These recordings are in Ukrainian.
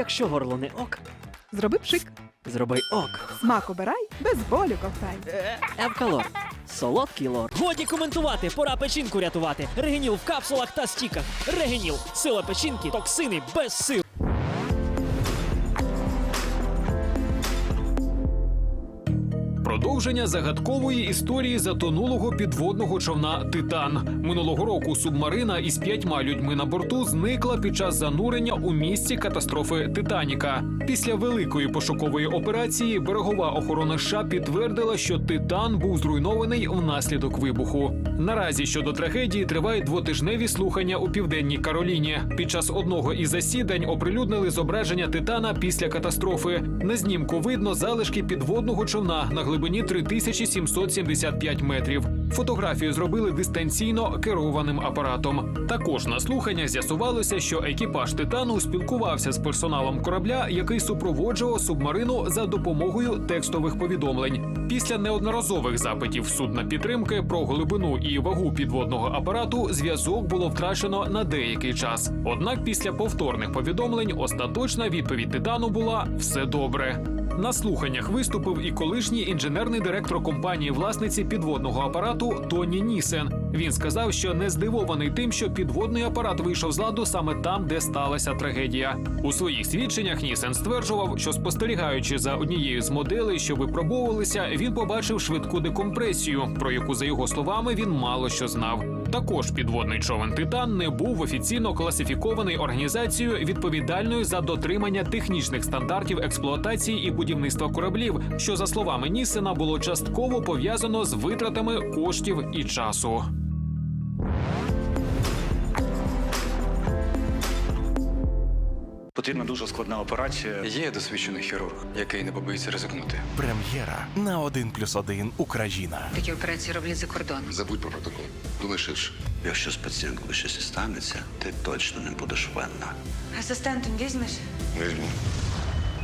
Якщо горло не ок, Зроби пшик. зроби ок. Смак обирай, без болю ковтай. Евкалор. Солодкий лор. Годі коментувати, пора печінку рятувати. Регеніл в капсулах та стіках. Регеніл. Сила печінки, токсини без сил. Продовження загадкової історії затонулого підводного човна Титан. Минулого року субмарина із п'ятьма людьми на борту зникла під час занурення у місці катастрофи Титаніка. Після великої пошукової операції берегова охорона США підтвердила, що Титан був зруйнований внаслідок вибуху. Наразі щодо трагедії тривають двотижневі слухання у південній Кароліні. Під час одного із засідань оприлюднили зображення Титана після катастрофи. На знімку видно залишки підводного човна на глибині 3775 метрів. Фотографію зробили дистанційно керованим апаратом. Також на слухання з'ясувалося, що екіпаж Титану спілкувався з персоналом корабля, який супроводжував субмарину за допомогою текстових повідомлень. Після неодноразових запитів судна підтримки про глибину і вагу підводного апарату зв'язок було втрачено на деякий час. Однак після повторних повідомлень остаточна відповідь Титану була все добре. На слуханнях виступив і колишній інженерний директор компанії власниці підводного апарату Тоні Нісен. Він сказав, що не здивований тим, що підводний апарат вийшов з ладу саме там, де сталася трагедія. У своїх свідченнях Нісен стверджував, що спостерігаючи за однією з моделей, що випробовувалися, він побачив швидку декомпресію, про яку, за його словами, він мало що знав. Також підводний човен Титан не був офіційно класифікований організацією, відповідальною за дотримання технічних стандартів експлуатації і будівництва кораблів, що за словами Нісена було частково пов'язано з витратами коштів і часу. Потрібна дуже складна операція. Є досвідчений хірург, який не побоїться ризикнути. Прем'єра на 1 плюс 1 Україна. Такі операції роблять за кордоном. Забудь про протокол. Думай ширше. Якщо з пацієнткою щось і станеться, ти точно не будеш винна. Асистентом візьмеш? Візьму.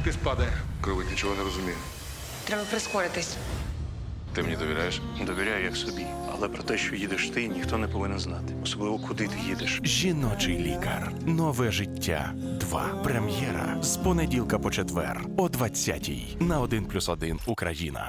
Ти спадай. Кровить нічого не розуміє. Треба прискоритись. Ти мені довіряєш? Довіряю як собі. Але про те, що їдеш ти, ніхто не повинен знати. Особливо куди ти їдеш. Жіночий лікар. Нове життя. 2. Прем'єра з понеділка по четвер о 20-й на один плюс один Україна.